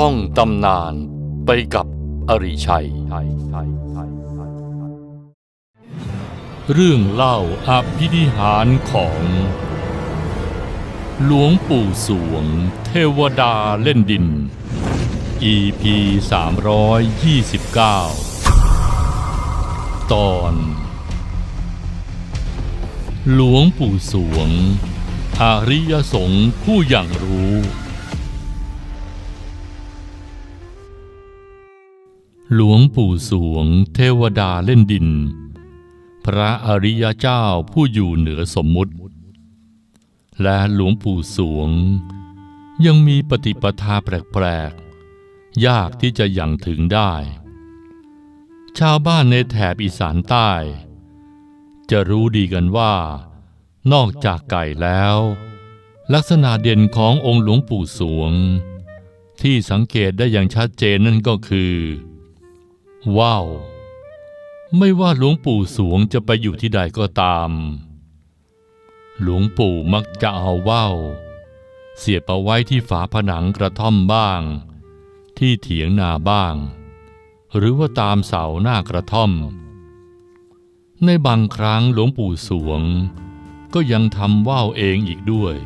ท่องตำนานไปกับอริชัย เรื่องเล่าอภินิหารของ หลวงปู่สวง เทวดาเล่นดิน EP 329 ตอน หลวงปู่สวง อริยสงฆ์ผู้อย่างรู้ หลวงปู่สวงเทวดาเล่นดิน พระอริยเจ้าผู้อยู่เหนือสมมุติ และหลวงปู่สวง ยังมีปฏิปทาแปลกๆ ยากที่จะยังถึงได้ ชาวบ้านในแถบอีสานใต้ จะรู้ดีกันว่า นอกจากไก่แล้ว ลักษณะเด่นขององค์หลวงปู่สวง ที่สังเกตได้อย่างชัดเจนนั่นก็คือ ว้าว ไม่ว่าหลวงปู่สวงจะไปอยู่ที่ใดก็ตาม หลวงปู่มักจะเอาว่าวเสียบเอาไว้ที่ฝาผนังกระท่อมบ้าง ที่เถียงนาบ้าง หรือว่าตามเสาหน้ากระท่อม ในบางครั้งหลวงปู่สวง ก็ยังทำว่าวเองอีกด้วย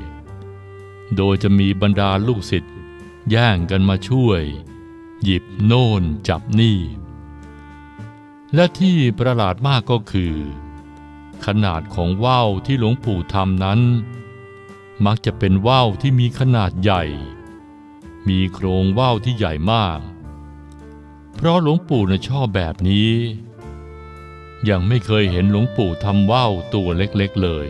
โดยจะมีบรรดาลูกศิษย์แย่งกันมาช่วย หยิบโน่นจับนี่ และที่ประหลาดมากก็คือ ขนาดของว่าวที่หลวงปู่ทำนั้น มักจะเป็นว่าวที่มีขนาดใหญ่ มีโครงว่าวที่ใหญ่มาก เพราะหลวงปู่นะชอบแบบนี้ ยังไม่เคยเห็นหลวงปู่ทำว่าวตัวเล็กๆเลย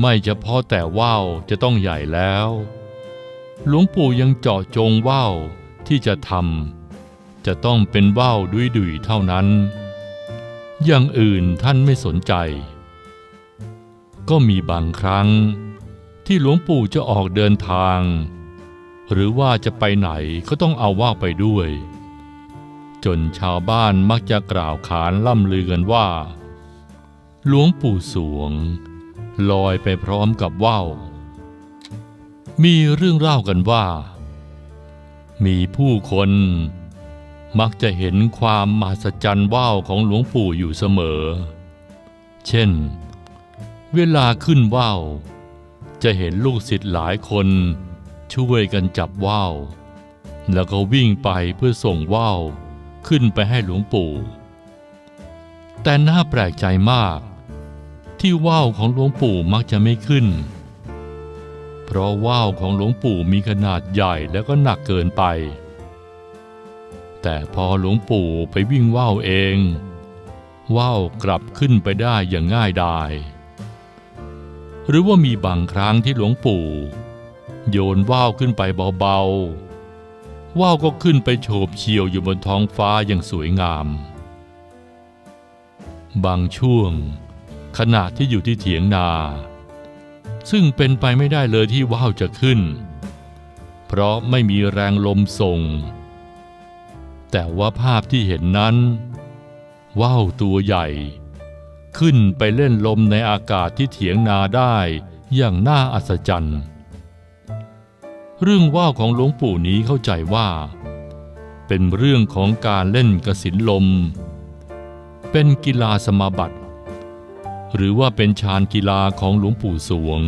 ไม่เฉพาะแต่ว่าวจะต้องใหญ่แล้ว หลวงปู่ยังเจาะจงว่าวที่จะทำ จะต้องเป็นว่าวดุยๆเท่านั้น อย่างอื่นท่านไม่สนใจ ก็มีบางครั้ง ที่หลวงปู่จะออกเดินทาง หรือว่าจะไปไหนก็ต้องเอาว่าวไปด้วย จนชาวบ้านมักจะกล่าวขานล่ำลือกันว่า หลวงปู่สวง ลอยไปพร้อมกับว่าวมีเรื่องเล่ากันว่า มีผู้คน มักจะเห็นความมหัศจรรย์ว่าวของหลวงปู่อยู่เสมอ เช่น เวลาขึ้นว่าวจะเห็นลูกศิษย์หลายคนช่วยกันจับว่าวแล้วก็วิ่งไปเพื่อส่งว่าวขึ้นไปให้หลวงปู่ แต่น่าแปลกใจมาก ที่ว่าวของหลวงปู่มักจะไม่ขึ้น เพราะว่าวของหลวงปู่มีขนาดใหญ่แล้วก็หนักเกินไป แต่พอหลวงปู่ไปวิ่งว่าวเอง ว่าวกลับขึ้นไปได้อย่างง่ายดาย หรือว่ามีบางครั้งที่หลวงปู่ โยนว่าวขึ้นไปเบาๆ ว่าวก็ขึ้นไปโฉบเฉี่ยวอยู่บนท้องฟ้าอย่างสวยงาม บางช่วง ขณะที่อยู่ที่เถียงนา ซึ่งเป็นไปไม่ได้เลยที่ว่าวจะขึ้น เพราะไม่มีแรงลมส่ง แต่ว่าภาพที่เห็นนั้นว่าวตัวใหญ่ ขึ้นไปเล่นลมในอากาศที่เถียงนาได้อย่างน่าอัศจรรย์ เรื่องว่าวของหลวงปู่นี้เข้าใจว่า เป็นเรื่องของการเล่นกระสินลม เป็นกีฬาสมาบัติ หรือว่าเป็นชานกีฬาของหลวงปู่สวง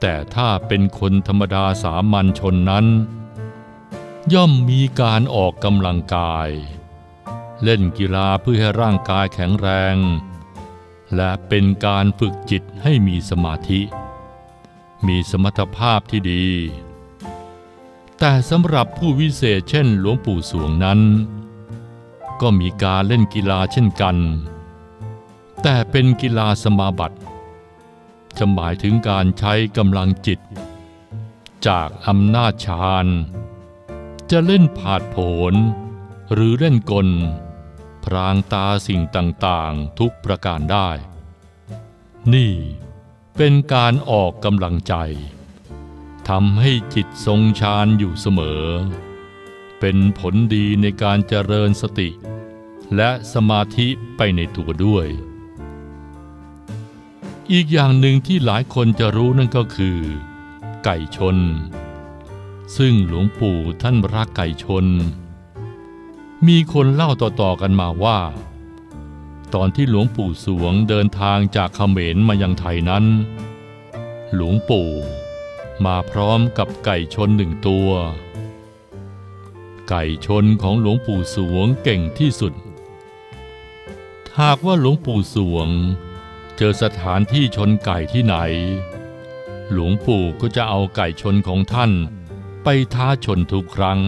แต่ถ้าเป็นคนธรรมดาสามัญชนนั้น ย่อมมีการออกกำลังกาย เล่นกีฬาเพื่อให้ร่างกายแข็งแรง และเป็นการฝึกจิตให้มีสมาธิ มีสมรรถภาพที่ดี แต่สำหรับผู้วิเศษเช่นหลวงปู่สวงนั้น ก็มีการเล่นกีฬาเช่นกัน แต่เป็นกีฬาสมาบัติจะหมายถึงการใช้กำลังจิต จากอำนาจฌาน จะเล่นผาดโผน หรือเล่นกล พรางตาสิ่งต่างๆทุกประการได้ นี่เป็นการออกกำลังใจทำให้จิตทรงฌานอยู่เสมอ เป็นผลดีในการเจริญสติ และสมาธิไปในตัวด้วย อีกอย่างหนึ่งที่หลายคนจะรู้นั่นก็คือ ไก่ชน ซึ่งหลวงปู่ท่านรักไก่ชน มีคนเล่าต่อๆกันมาว่า ตอนที่หลวงปู่สวงเดินทางจากเขมรมายังไทยนั้น หลวงปู่มาพร้อมกับไก่ชนหนึ่งตัว ไก่ชนของหลวงปู่สวงเก่งที่สุด หากว่าหลวงปู่สวง เจอสถานที่ชนไก่ที่ไหน หลวงปู่ก็จะเอาไก่ชนของท่าน ไปท้าชนทุกครั้ง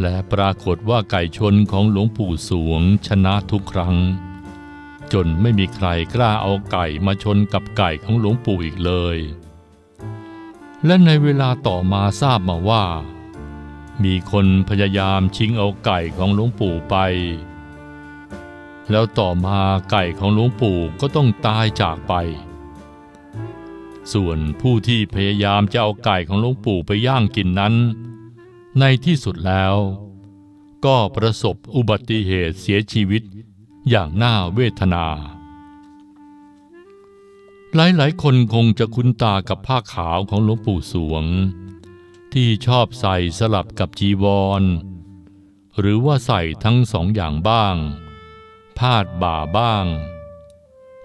และปรากฏว่าไก่ชนของหลวงปู่สวงชนะทุกครั้ง จนไม่มีใครกล้าเอาไก่มาชนกับไก่ของหลวงปู่อีกเลย และในเวลาต่อมาทราบมาว่า มีคนพยายามชิงเอาไก่ของหลวงปู่ไป แล้วต่อมาไก่ของหลวงปู่ก็ต้องตายจากไป ส่วนผู้ที่พยายามจะเอาไก่ของหลวงปู่ไปย่างกินนั้น ในที่สุดแล้ว ก็ประสบอุบัติเหตุเสียชีวิตอย่างน่าเวทนา หลายๆ คนคงจะคุ้นตากับผ้าขาวของหลวงปู่สวง ที่ชอบใส่สลับกับจีวร หรือว่าใส่ทั้งสองอย่างบ้าง พาดบ่าบ้าง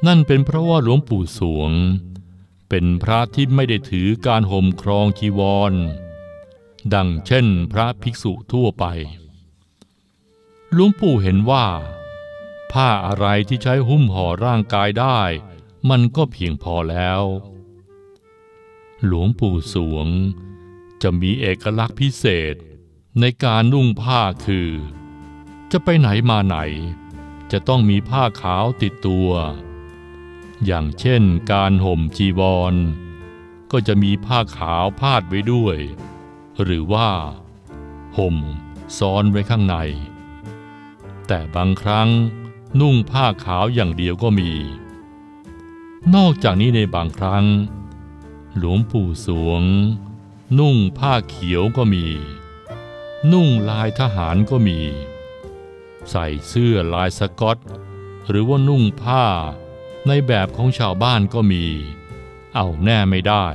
นั่นเป็นเพราะว่าหลวงปู่สวง เป็นพระที่ไม่ได้ถือการห่มครองจีวร ดังเช่นพระภิกษุทั่วไปหลวงปู่เห็นว่า ผ้าอะไรที่ใช้หุ้มห่อร่างกายได้ มันก็เพียงพอแล้ว หลวงปู่สวง จะมีเอกลักษณ์พิเศษในการนุ่งผ้าคือ จะไปไหนมาไหน จะต้องมีผ้าขาวติดตัว อย่างเช่นการห่มจีวร ก็จะมีผ้าขาวพาดไว้ด้วย หรือว่า ห่มซ้อนไว้ข้างใน แต่บางครั้งนุ่งผ้าขาวอย่างเดียวก็มี นอกจากนี้ในบางครั้ง หลวงปู่สวง นุ่งผ้าเขียวก็มี นุ่งลายทหารก็มี ใส่เสื้อลายสกอต หรือว่านุ่งผ้า ในแบบของชาวบ้านก็มี เอาแน่ไม่ได้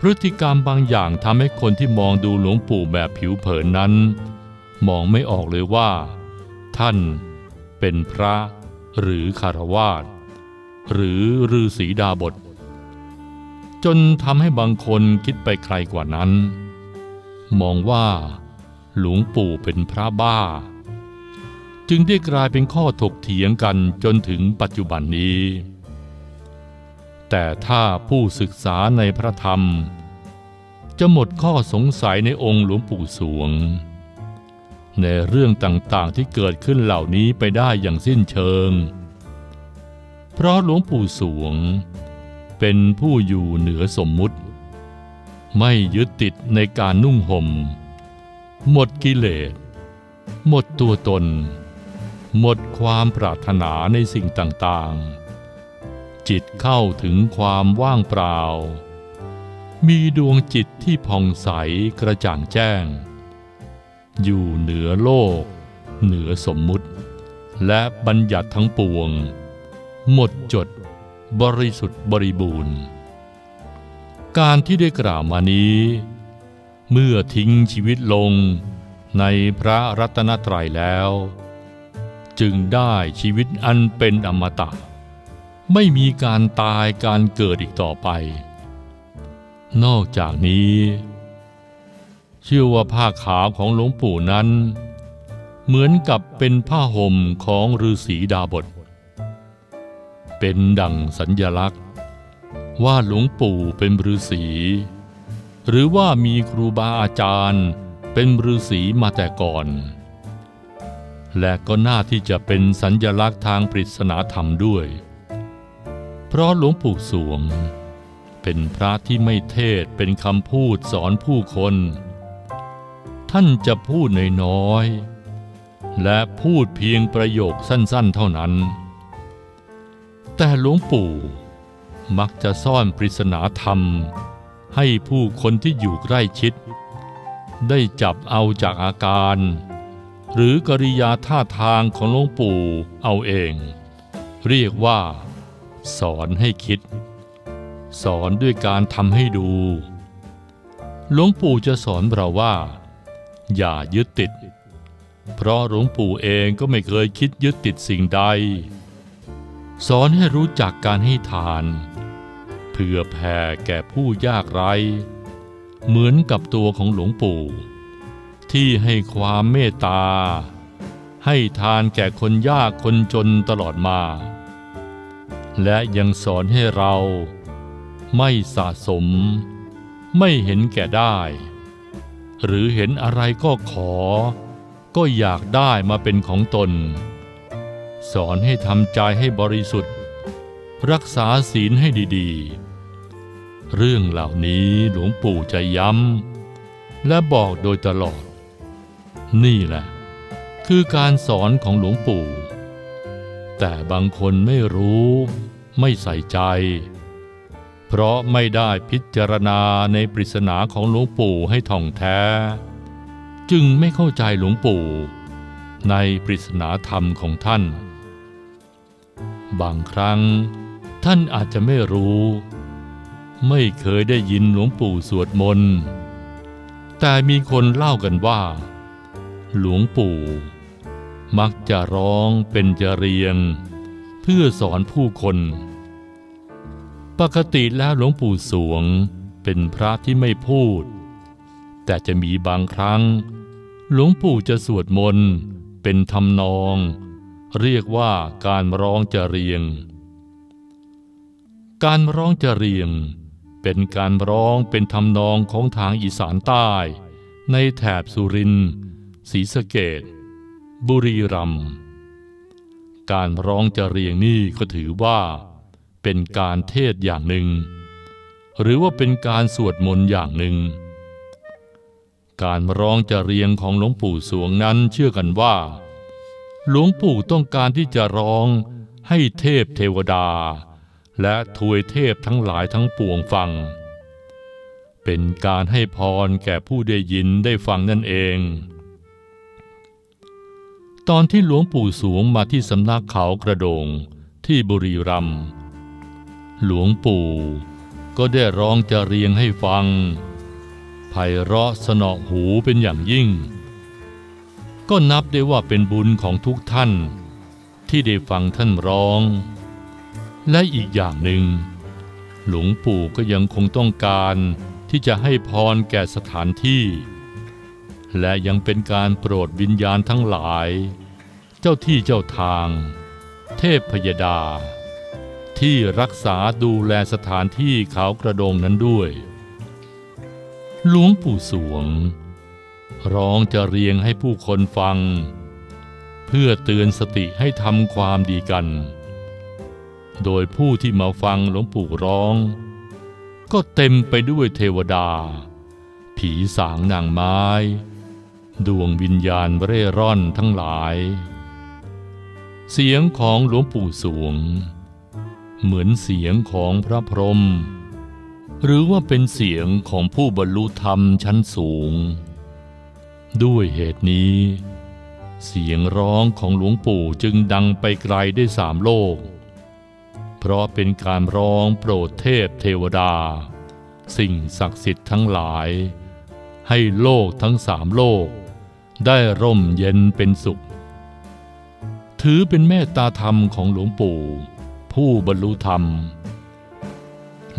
พฤติกรรมบางอย่างทำให้คนที่มองดูหลวงปู่แบบผิวเผินนั้น มองไม่ออกเลยว่า ท่านเป็นพระหรือคารวาสหรือฤาษีดาบท จนทำให้บางคนคิดไปไกลกว่านั้น มองว่า หลวงปู่เป็นพระบ้า จึงได้กลายเป็นข้อถกเถียงกันจนถึงปัจจุบันนี้ แต่ถ้าผู้ศึกษาในพระธรรม จะหมดข้อสงสัยในองค์หลวงปู่สวง ในเรื่องต่างๆที่เกิดขึ้นเหล่านี้ไปได้อย่างสิ้นเชิง เพราะหลวงปู่สวง เป็นผู้อยู่เหนือสมมุติ ไม่ยึดติดในการนุ่งห่มหมดกิเลสหมดตัวตน หมดความปรารถนาในสิ่งต่างๆ จิตเข้าถึงความว่างเปล่า มีดวงจิตที่ผ่องใสกระจ่างแจ้ง อยู่เหนือโลก เหนือสมมุติ และบัญญัติทั้งปวง หมดจดบริสุทธิ์บริบูรณ์ การที่ได้กล่าวมานี้ เมื่อทิ้งชีวิตลงในพระรัตนตรัยแล้ว จึงได้ชีวิตอันเป็นอมตะ ไม่มีการตายการเกิดอีกต่อไป นอกจากนี้ เชื่อว่าผ้าขาวของหลวงปู่นั้น เหมือนกับเป็นผ้าห่มของฤาษีดาบท เป็นดังสัญญลักษณ์ ว่าหลวงปู่เป็นฤาษีหรือว่ามีครูบาอาจารย์เป็นฤาษีมาแต่ก่อน และก็น่าที่จะเป็นสัญญลักษณ์ทางปริศนาธรรมด้วย เพราะหลวงปู่สวง เป็นพระที่ไม่เทศเป็นคำพูดสอนผู้คน ท่านจะพูดน้อยๆและพูดเพียงประโยคสั้นๆเท่านั้น แต่หลวงปู่มักจะซ่อนปริศนาธรรม ให้ผู้คนที่อยู่ใกล้ชิด ได้จับเอาจากอาการ หรือกริยาท่าทางของหลวงปู่เอาเอง เรียกว่า สอนให้คิด สอนด้วยการทำให้ดูหลวงปู่จะสอนเราว่า อย่ายึดติด เพราะหลวงปู่เองก็ไม่เคยคิดยึดติดสิ่งใด สอนให้รู้จักการให้ทานเพื่อแผ่แก่ผู้ยากไร้ เหมือนกับตัวของหลวงปู่ ที่ให้ความเมตตา ให้ทานแก่คนยากคนจนตลอดมา และยังสอนให้เราไม่สะสม ไม่เห็นแก่ได้ หรือเห็นอะไรก็ขอ ก็อยากได้มาเป็นของตน สอนให้ทำใจให้บริสุทธิ์ รักษาศีลให้ดีๆ เรื่องเหล่านี้หลวงปู่จะย้ำและบอกโดยตลอด นี่แหละ คือการสอนของหลวงปู่ แต่บางคนไม่รู้ ไม่ใส่ใจ เพราะไม่ได้พิจารณาในปริศนาของหลวงปู่ให้ท่องแท้ จึงไม่เข้าใจหลวงปู่ ในปริศนาธรรมของท่าน บางครั้งท่านอาจจะไม่รู้ ไม่เคยได้ยินหลวงปู่สวดมนต์แต่มีคนเล่ากันว่า หลวงปู่ มักจะร้องเป็นจะเรียง เพื่อสอนผู้คน ปกติแล้วหลวงปู่สวงเป็นพระที่ไม่พูด แต่จะมีบางครั้ง หลวงปู่จะสวดมนต์เป็นทำนอง เรียกว่าการร้องจะเรียง การร้องจะเรียง เป็นการร้องเป็นทำนองของทางอีสานใต้ ในแถบสุรินทร์ ศรีสะเกดบุรีรัมย์การร้องจะเรียงนี่ก็ถือว่า เป็นการเทศอย่างหนึ่ง หรือว่าเป็นการสวดมนต์อย่างหนึ่ง การร้องจะเรียงของหลวงปู่สวงนั้นเชื่อกันว่า หลวงปู่ต้องการที่จะร้องให้เทพเทวดา และทวยเทพทั้งหลายทั้งปวงฟัง เป็นการให้พรแก่ผู้ได้ยินได้ฟังนั่นเอง ตอนที่หลวงปู่สวงมาที่สำนักเขากระโดงที่บุรีรัมย์หลวงปู่ก็ได้ร้องจะเรียงให้ฟังไพเราะสนอหูเป็นอย่างยิ่ง ก็นับได้ว่าเป็นบุญของทุกท่าน ที่ได้ฟังท่านร้อง และอีกอย่างหนึ่ง หลวงปู่ก็ยังคงต้องการที่จะให้พรแก่สถานที่ และยังเป็นการโปรดวิญญาณทั้งหลาย เจ้าที่เจ้าทาง เทพพยดา ที่รักษาดูแลสถานที่เขากระโดงนั้นด้วย หลวงปู่สวง ร้องจะเรียงให้ผู้คนฟัง เพื่อเตือนสติให้ทำความดีกัน โดยผู้ที่มาฟังหลวงปู่ร้อง ก็เต็มไปด้วยเทวดา ผีสางนางไม้ ดวงวิญญาณเร่ร่อนทั้งหลาย เสียงของหลวงปู่สวง เหมือนเสียงของพระพรหมหรือว่าเป็นเสียงของผู้บรรลุธรรมชั้นสูง ด้วยเหตุนี้ เสียงร้องของหลวงปู่จึงดังไปไกลได้สามโลก เพราะเป็นการร้องโปรดเทพเทวดา สิ่งศักดิ์สิทธิ์ทั้งหลาย ให้โลกทั้งสามโลก ได้ร่มเย็นเป็นสุข ถือเป็นเมตตาธรรมของหลวงปู่ ผู้บรรลุธรรม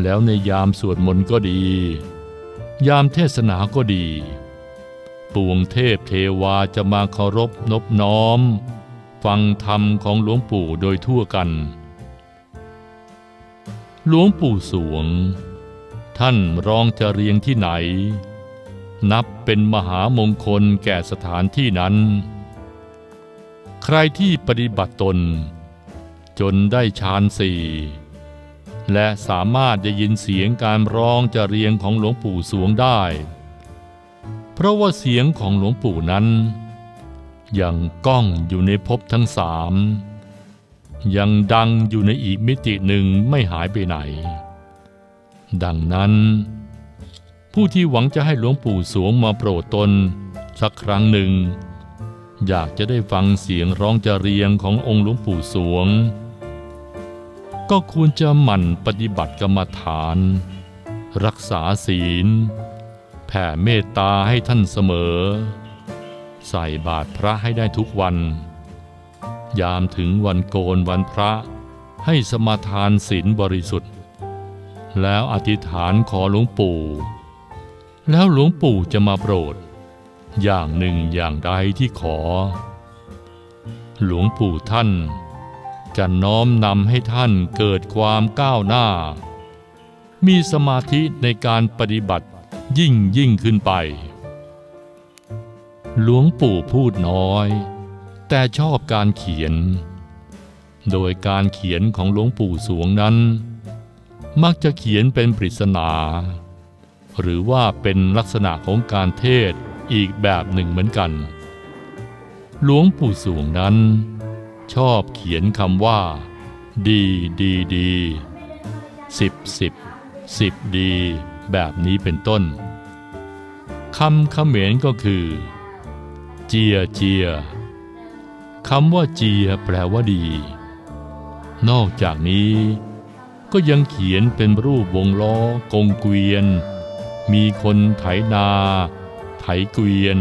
แล้วในยามสวดมนต์ก็ดี ยามเทศนาก็ดี ปวงเทพเทวาจะมาเคารพนบน้อม ฟังธรรมของหลวงปู่โดยทั่วกัน หลวงปู่สวง ท่านรองจะเรียงที่ไหน นับเป็นมหามงคลแก่สถานที่นั้น ใครที่ปฏิบัติตน จนได้ฌานสี่และสามารถได้ยินเสียงการร้องจะเรียงของหลวงปู่สวงได้ เพราะว่าเสียงของหลวงปู่นั้นยังก้องอยู่ในภพทั้งสามยังดังอยู่ในอีกมิติหนึ่งไม่หายไปไหน ดังนั้น ผู้ที่หวังจะให้หลวงปู่สวงมาโปรดตน สักครั้งหนึ่ง อยากจะได้ฟังเสียงร้องจะเรียงขององค์หลวงปู่สวง ก็ควรจะหมั่นปฏิบัติกรรมฐาน รักษาศีล แผ่เมตตาให้ท่านเสมอ ใส่บาตรพระให้ได้ทุกวัน ยามถึงวันโกนวันพระให้สมาทานศีลบริสุทธิ์ แล้วอธิษฐานขอหลวงปู่ แล้วหลวงปู่จะมาโปรด อย่างหนึ่งอย่างใดที่ขอ หลวงปู่ท่านจะน้อมนำให้ท่านเกิดความก้าวหน้า มีสมาธิในการปฏิบัติยิ่งยิ่งขึ้นไป หลวงปู่พูดน้อย แต่ชอบการเขียน โดยการเขียนของหลวงปู่สวงนั้น มักจะเขียนเป็นปริศนา หรือว่าเป็นลักษณะของการเทศอีกแบบหนึ่งเหมือนกัน หลวงปู่สวงนั้น ชอบเขียนคำว่า ดีดีดีสิบสิบสิบดีแบบนี้เป็นต้นคำเขมรก็คือ เจียเจียคำว่าเจียแปลว่าดี นอกจากนี้ก็ยังเขียนเป็นรูปวงล้อกงเกวียน มีคนไถนา ไถเกวียน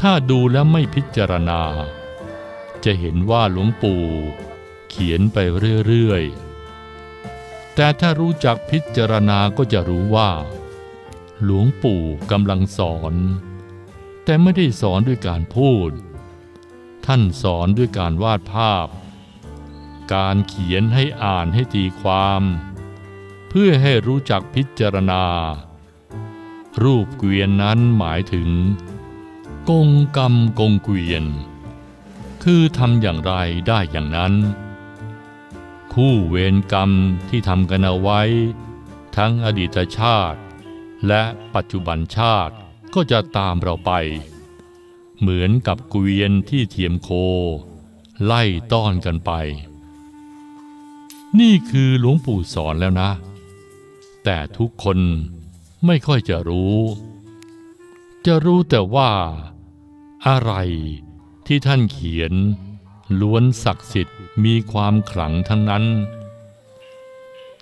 ถ้าดูแล้วไม่พิจารณา จะเห็นว่าหลวงปู่เขียนไปเรื่อยๆ แต่ถ้ารู้จักพิจารณาก็จะรู้ว่า หลวงปู่กำลังสอน แต่ไม่ได้สอนด้วยการพูด ท่านสอนด้วยการวาดภาพ การเขียนให้อ่านให้ตีความ เพื่อให้รู้จักพิจารณา รูปเกวียนนั้นหมายถึง กงกรรมกงเกวียน คือทำอย่างไรได้อย่างนั้น คู่เวรกรรมที่ทำกันเอาไว้ ทั้งอดีตชาติ และปัจจุบันชาติก็จะตามเราไป เหมือนกับเกวียนที่เทียมโค ไล่ต้อนกันไป นี่คือหลวงปู่สอนแล้วนะ แต่ทุกคน ไม่ค่อยจะรู้ จะรู้แต่ว่า อะไรที่ท่านเขียน ล้วนศักดิ์สิทธิ์มีความขลังทั้งนั้น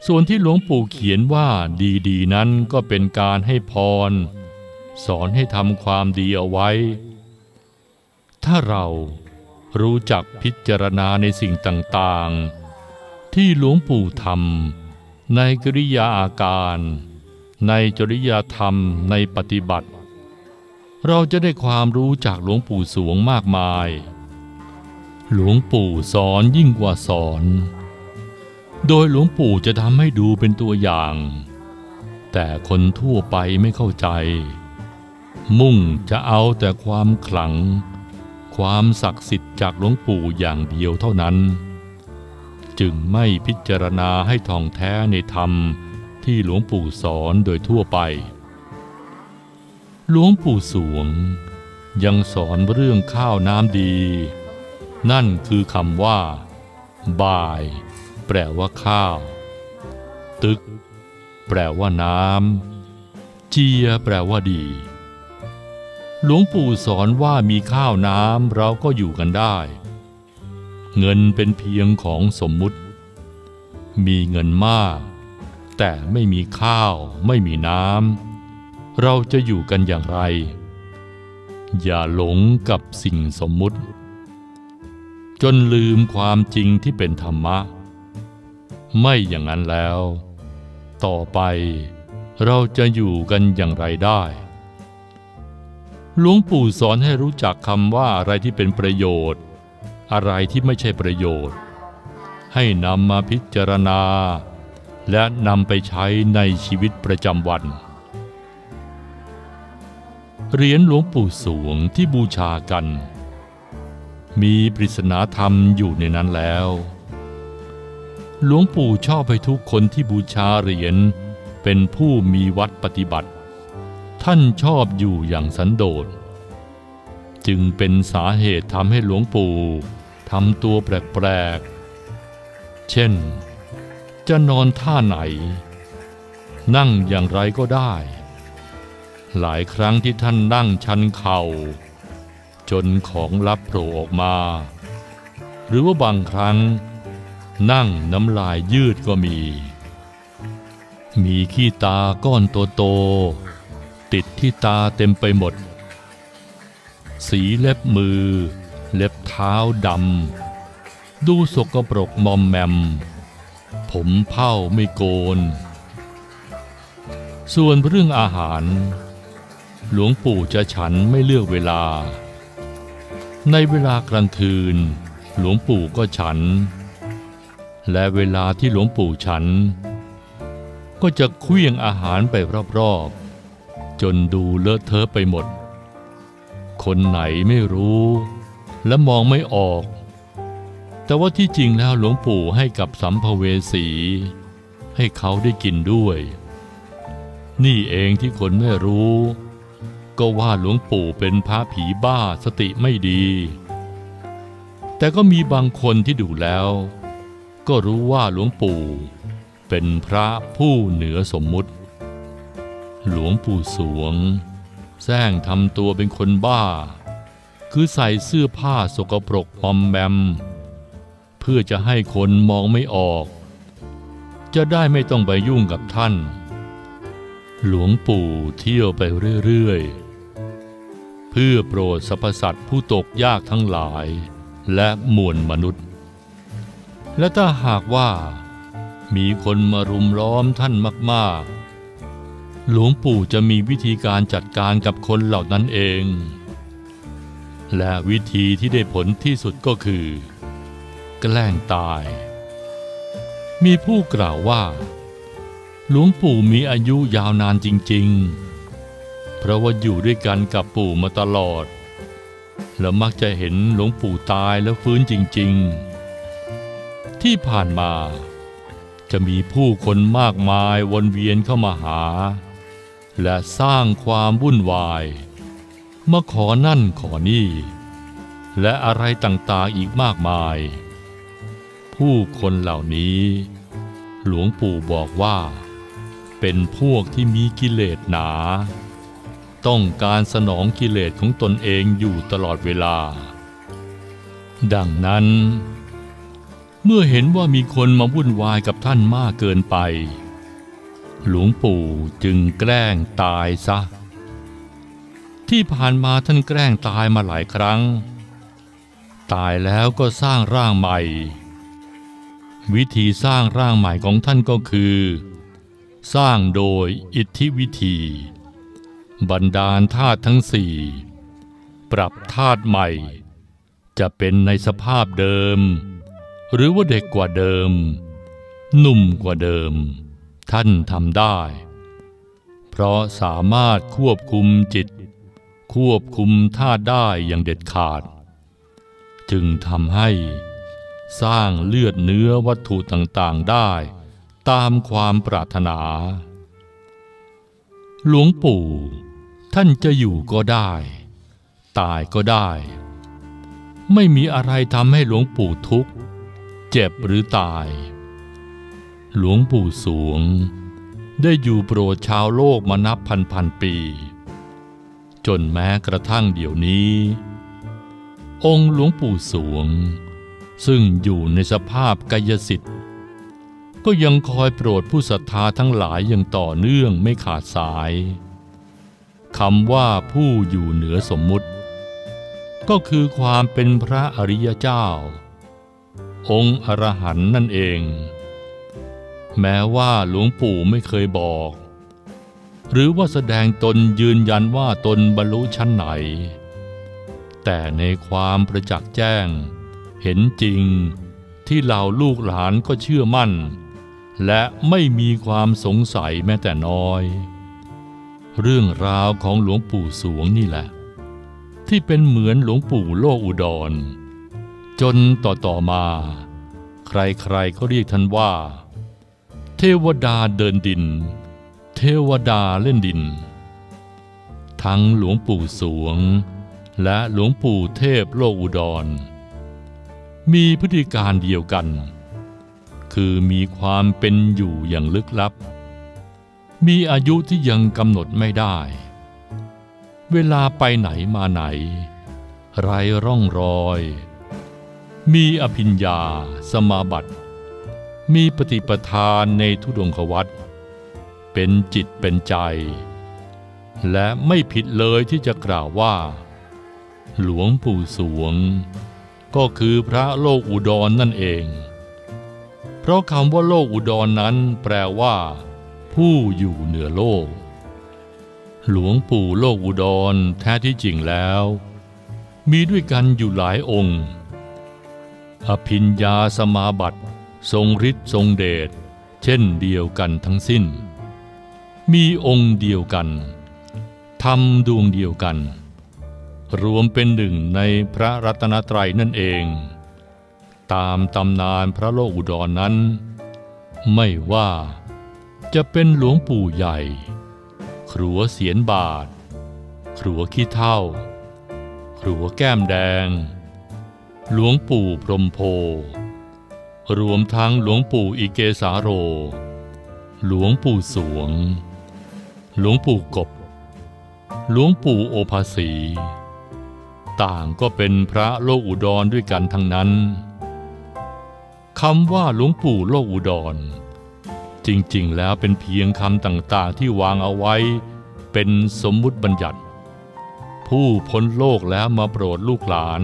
ส่วนที่หลวงปู่เขียนว่าดีๆ นั้นก็เป็นการให้พร สอนให้ทำความดีเอาไว้ ถ้าเรารู้จักพิจารณาในสิ่งต่าง ๆ ที่หลวงปู่ทำในกริยาอาการ ในจริยธรรมในปฏิบัติ เราจะได้ความรู้จากหลวงปู่สวงมากมาย หลวงปู่สอนยิ่งกว่าสอน โดยหลวงปู่จะทำให้ดูเป็นตัวอย่าง แต่คนทั่วไปไม่เข้าใจ มุ่งจะเอาแต่ความขลัง ความศักดิ์สิทธิ์จากหลวงปู่อย่างเดียวเท่านั้น จึงไม่พิจารณาให้ท่องแท้ในธรรม ที่หลวงปู่สอนโดยทั่วไป หลวงปู่สวง ยังสอนเรื่องข้าวน้ำดี นั่นคือคำว่า บาย แปลว่าข้าว ตึก แปลว่าน้ำเจีย แปลว่าดี หลวงปู่สอนว่ามีข้าวน้ำเราก็อยู่กันได้ เงินเป็นเพียงของสมมุติ มีเงินมาก แต่ไม่มีข้าว ไม่มีน้ำเราจะอยู่กันอย่างไร อย่าหลงกับสิ่งสมมุติ จนลืมความจริงที่เป็นธรรมะ ไม่อย่างนั้นแล้ว ต่อไปเราจะอยู่กันอย่างไรได้ หลวงปู่สอนให้รู้จักคำว่าอะไรที่เป็นประโยชน์ อะไรที่ไม่ใช่ประโยชน์ ให้นำมาพิจารณา และนำไปใช้ในชีวิตประจำวัน เหรียญหลวงปู่สวงที่บูชากัน มีปริศนาธรรมอยู่ในนั้นแล้ว หลวงปู่ชอบให้ทุกคนที่บูชาเหรียญเป็นผู้มีวัดปฏิบัติ ท่านชอบอยู่อย่างสันโดษ จึงเป็นสาเหตุทำให้หลวงปู่ทำตัวแปลกๆ เช่น จะนอนท่าไหน นั่งอย่างไรก็ได้ หลายครั้งที่ท่านนั่งชันเข่า จนของลับโผล่ออกมา หรือว่าบางครั้ง นั่งน้ำลายยืดก็มี มีขี้ตาก้อนโตๆติดที่ตาเต็มไปหมด สีเล็บมือ เล็บเท้าดำดูสกปรกมอมแมม ผมเผ้าไม่โกน ส่วนเรื่องอาหาร หลวงปู่จะฉันไม่เลือกเวลา ในเวลากลางคืน หลวงปู่ก็ฉัน และเวลาที่หลวงปู่ฉัน ก็จะเคลื่องอาหารไปรอบๆ จนดูเลอะเทอะไปหมด คนไหนไม่รู้และมองไม่ออก แต่ว่าที่จริงแล้วหลวงปู่ให้กับสัมภเวสี ให้เขาได้กินด้วย นี่เองที่คนไม่รู้ ก็ว่าหลวงปู่เป็นพระผีบ้าสติไม่ดี แต่ก็มีบางคนที่ดูแล้ว ก็รู้ว่าหลวงปู่ เป็นพระผู้เหนือสมมุติ หลวงปู่สวงแซงทำตัวเป็นคนบ้า คือใส่เสื้อผ้าสกปรกปอมแบม พื่อจะให้คนมองไม่ออก จะได้ไม่ต้องไปยุ่งกับท่าน หลวงปู่เที่ยวไปเรื่อยๆ เพื่อโปรดสรรพสัตว์ผู้ตกยากทั้งหลาย และมวลมนุษย์ และถ้าหากว่า มีคนมารุมล้อมท่านมากๆ หลวงปู่จะมีวิธีการจัดการกับคนเหล่านั้นเองและวิธีที่ได้ผลที่สุดก็คือ แกล้งตาย มีผู้กล่าวว่า หลวงปู่มีอายุยาวนานจริง ๆ เพราะว่าอยู่ด้วยกันกับปู่มาตลอด และมักจะเห็นหลวงปู่ตายแล้วฟื้นจริง ๆ ที่ผ่านมาจะมีผู้คนมากมายวนเวียนเข้ามาหา และสร้างความวุ่นวายมาขอนั่นขอนี่ และอะไรต่างๆอีกมากมาย ผู้คนเหล่านี้ หลวงปู่บอกว่า เป็นพวกที่มีกิเลสหนา ต้องการสนองกิเลสของตนเองอยู่ตลอดเวลา ดังนั้น เมื่อเห็นว่ามีคนมาวุ่นวายกับท่านมากเกินไป หลวงปู่จึงแกล้งตายซะ ที่ผ่านมาท่านแกล้งตายมาหลายครั้ง ตายแล้วก็สร้างร่างใหม่ วิธีสร้างร่างใหม่ของท่านก็คือ สร้างโดยอิทธิวิธีบันดาธาตุทั้งสี่ ปรับธาตุใหม่ จะเป็นในสภาพเดิม หรือว่าเด็กกว่าเดิม หนุ่มกว่าเดิม ท่านทำได้ เพราะสามารถควบคุมจิต ควบคุมธาตุได้อย่างเด็ดขาด จึงทำให้ สร้างเลือดเนื้อวัตถุต่างๆได้ ตามความปรารถนา หลวงปู่ท่านจะอยู่ก็ได้ ตายก็ได้ ไม่มีอะไรทำให้หลวงปู่ทุกข์ เจ็บหรือตาย หลวงปู่สวง ได้อยู่โปรดชาวโลกมานับพันพันปี จนแม้กระทั่งเดี๋ยวนี้ องค์หลวงปู่สวง ซึ่งอยู่ในสภาพกายสิทธิ์ ก็ยังคอยโปรดผู้ศรัทธาทั้งหลายอย่างต่อเนื่องไม่ขาดสายคำว่าผู้อยู่เหนือสมมุติ ก็คือความเป็นพระอริยเจ้า องค์อรหันต์นั่นเอง แม้ว่าหลวงปู่ไม่เคยบอก หรือว่าแสดงตนยืนยันว่าตนบรรลุชั้นไหน แต่ในความประจักษ์แจ้ง เห็นจริงที่เหล่าลูกหลานก็เชื่อมั่น และไม่มีความสงสัยแม้แต่น้อย เรื่องราวของหลวงปู่สวงนี่แหละ ที่เป็นเหมือนหลวงปู่โลกอุดร จนต่อต่อมา ใครๆก็เรียกท่านว่า เทวดาเดินดิน เทวดาเล่นดิน ทั้งหลวงปู่สวง และหลวงปู่เทพโลกอุดร มีพฤติการเดียวกัน คือมีความเป็นอยู่อย่างลึกลับ มีอายุที่ยังกำหนดไม่ได้ เวลาไปไหนมาไหน ไรร่องรอย มีอภิญญา สมาบัติ มีปฏิปทานในทุดงควัตเป็นจิตเป็นใจ และไม่ผิดเลยที่จะกล่าวว่า หลวงปู่สวง ก็คือพระโลกอุดรนนั่นเอง เพราะคำว่าโลกอุดรนนั้นแปลว่า ผู้อยู่เหนือโลก หลวงปู่โลกอุดรแท้ที่จริงแล้ว มีด้วยกันอยู่หลายองค์ อภิญญาสมาบัติ ทรงฤทธิ์ทรงเดชเช่นเดียวกันทั้งสิ้น มีองค์เดียวกันทำดวงเดียวกัน รวมเป็นหนึ่งในพระรัตนตรัยนั่นเอง ตามตำนานพระโลกอุดรนนั้น ไม่ว่าจะเป็นหลวงปู่ใหญ่ ครัวเสียนบาท ครัวขี้เท่า ครัวแก้มแดง หลวงปู่พรมโพ รวมทั้งหลวงปู่อิเกสาโร หลวงปู่สวง หลวงปู่กบ หลวงปู่โอภาสี ต่างก็เป็นพระโลกอุดรด้วยกันทั้งนั้นคำว่าหลวงปู่โลกอุดร จริงๆ แล้วเป็นเพียงคำต่างๆ ที่วางเอาไว้ เป็นสมมุติบัญญัติ ผู้พ้นโลกแล้วมาโปรดลูกหลาน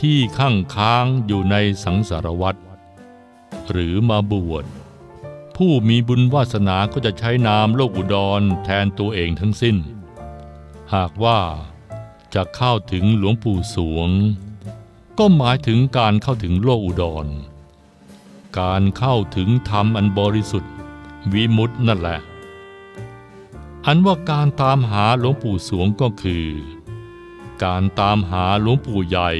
ที่ข้างค้างอยู่ในสังสารวัฏหรือมาบวชผู้มีบุญวาสนาก็จะใช้นามโลกอุดรแทนตัวเองทั้งสิ้น หากว่า จะเข้าถึงหลวงปู่สวง ก็หมายถึงการเข้าถึงโลกอุดร การเข้าถึงธรรมอันบริสุทธิ์ วิมุตตินั่นแหละ อันว่าการตามหาหลวงปู่สวงก็คือ การตามหาหลวงปู่ใหญ่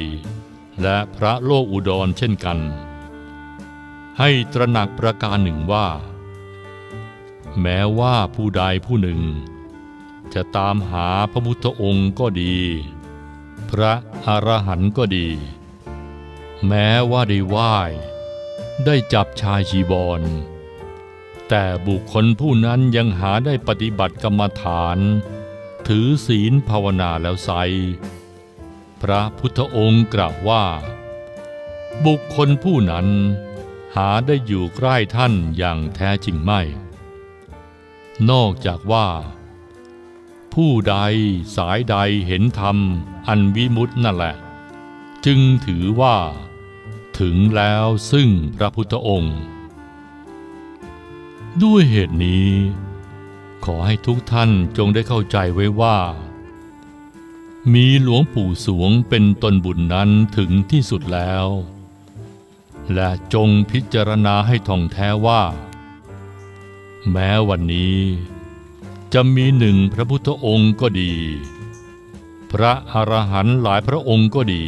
และพระโลกอุดรเช่นกัน ให้ตระหนักประการหนึ่งว่า แม้ว่าผู้ใดผู้หนึ่ง จะตามหาพระพุทธองค์ก็ดี พระอรหันต์ก็ดี แม้ว่าได้ไหว้ได้จับชายชีบอลแต่บุคคลผู้นั้นยังหาได้ปฏิบัติกรรมฐาน ถือศีลภาวนาแล้วไซพระพุทธองค์กล่าวว่า บุคคลผู้นั้นหาได้อยู่ใกล้ท่านอย่างแท้จริงไม่ นอกจากว่า ผู้ใดสายใดเห็นธรรม อันวิมุตตินั่นแหละ จึงถือว่า ถึงแล้วซึ่งพระพุทธองค์ ด้วยเหตุนี้ ขอให้ทุกท่านจงได้เข้าใจไว้ว่า มีหลวงปู่สวงเป็นตนบุญนั้นถึงที่สุดแล้ว และจงพิจารณาให้ท่องแท้ว่า แม้วันนี้ จะมีหนึ่งพระพุทธองค์ก็ดี พระอรหันต์หลายพระองค์ก็ดี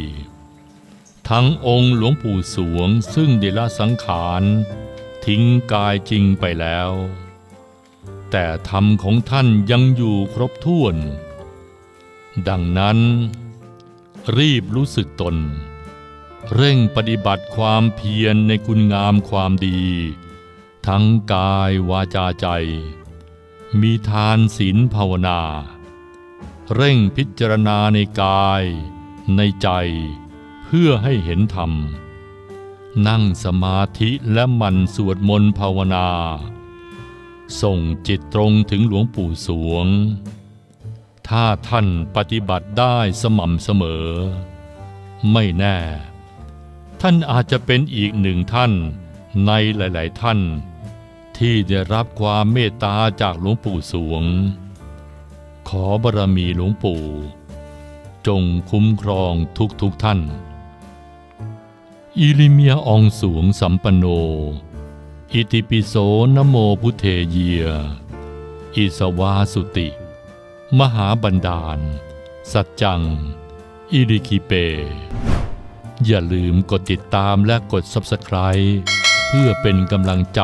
ทั้งองค์หลวงปู่สวงซึ่งได้ละสังขารทิ้งกายจริงไปแล้ว แต่ธรรมของท่านยังอยู่ครบถ้วน ดังนั้น รีบรู้สึกตน เร่งปฏิบัติความเพียรในคุณงามความดี ทั้งกายวาจาใจ มีทานศีลภาวนา เร่งพิจารณาในกาย ในใจ เพื่อให้เห็นธรรม นั่งสมาธิและมันสวดมนต์ภาวนา ส่งจิตตรงถึงหลวงปู่สวง ถ้าท่านปฏิบัติได้สม่ำเสมอ ไม่แน่ ท่านอาจจะเป็นอีกหนึ่งท่านในหลาย ๆ ท่าน ที่ได้รับความเมตตาจากหลวงปู่สวง ขอบารมีหลวงปู่ จงคุ้มครองทุกๆทท่าน อิลิเมียองสวงสัมปโน อิติปิโสนโมพุทเทเยีย อิสวาสุติ มหาบันดาล สัจจัง อิริคิเป อย่าลืมกดติดตามและกด Subscribe เพื่อเป็นกำลังใจ